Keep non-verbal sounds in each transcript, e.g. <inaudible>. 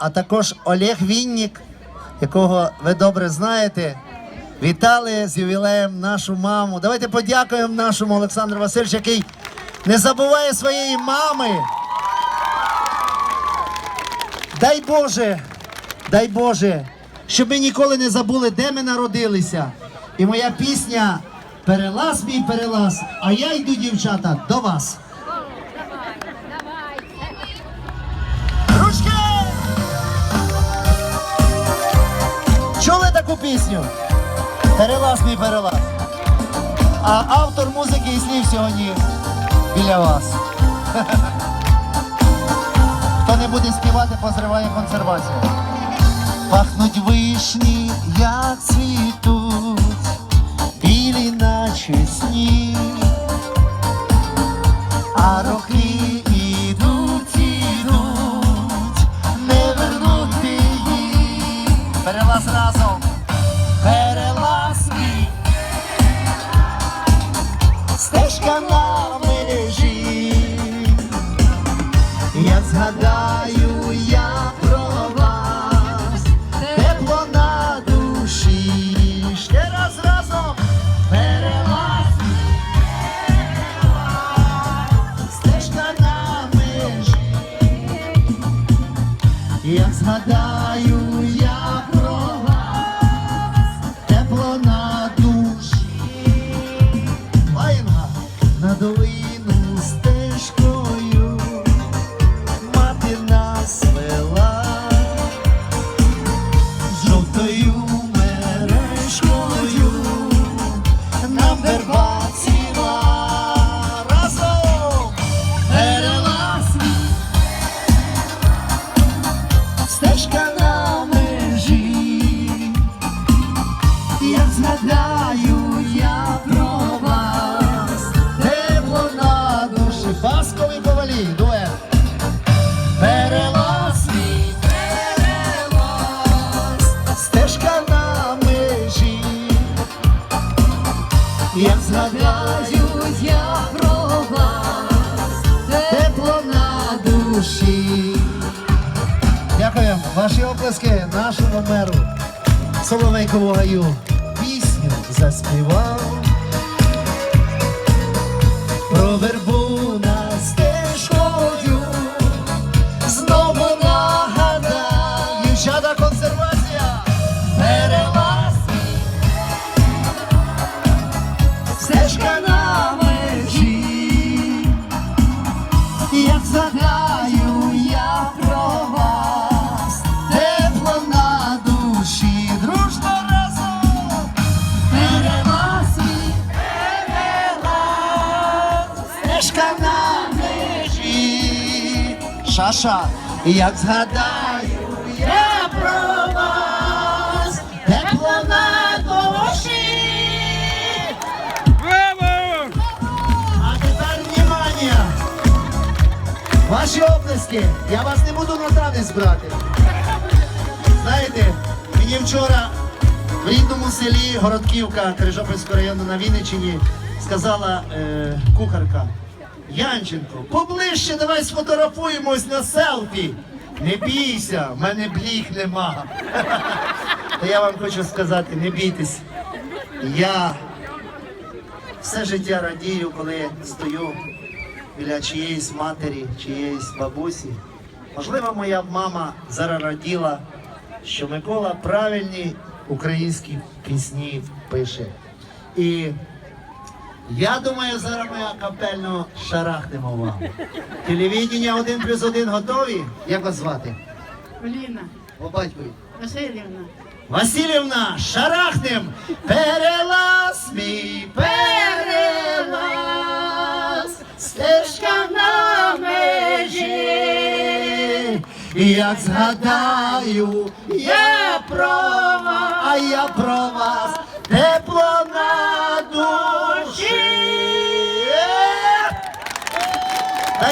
а також Олег Віннік, якого ви добре знаєте. Вітали з ювілеєм нашу маму. Давайте подякуємо нашому Олександру Васильовичу, який не забуває своєї мами. Дай Боже, дай Боже, щоб ми ніколи не забули, де ми народилися. І моя пісня Перелаз мій перелаз, а я йду, дівчата, до вас. Пісню? Перелаз мій перелаз. А автор музики і слів сьогодні біля вас. <laughs> Хто не буде співати, позриває консервацію. Пахнуть вишні, як цвітуть, білі наче сніг. А роки ідуть, ідуть, не вернути їх. Перелаз разом, перелаз. Стежка на межі. Я згадаю я про вас, тепло на душі. Ще раз разом перелаз, стежка на межі. Я згадаю я долину стежкою мати нас жовтою мережкою нам верба разом перелаз стежка на межі. Я згадаю Я згадаю я про вас, тепло на душі. Дякую. Ваші оплески нашому меру Соловейкову гаю. Пісню заспівав. Про вербу на межі. Шаша, як згадаю я про вас, тепло на душі. А тепер внимание! Ваші оплески, я вас не буду на танець брати. Знаєте, мені вчора в рідному селі Городківка Крижопільського району на Вінниччині сказала е, кухарка Янченко, поближче давай сфотографуємось на селфі. Не бійся, в мене бліх нема. <laughs> Та я вам хочу сказати, не бійтесь. Я все життя радію, коли стою біля чиєїсь матері, чиєїсь бабусі. Можливо, моя мама зараз раділа, що Микола правильні українські пісні пише. І я думаю, зараз ми акапельно шарахнемо вам. Телевідення 1 плюс 1 готові? Як вас звати? Поліна По батькові. Васильівна, Васильівна, шарахнем! Перелаз мій, перелаз, стежка на межі. І як згадаю, я про вас, а я про вас, тепло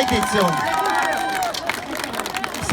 petition.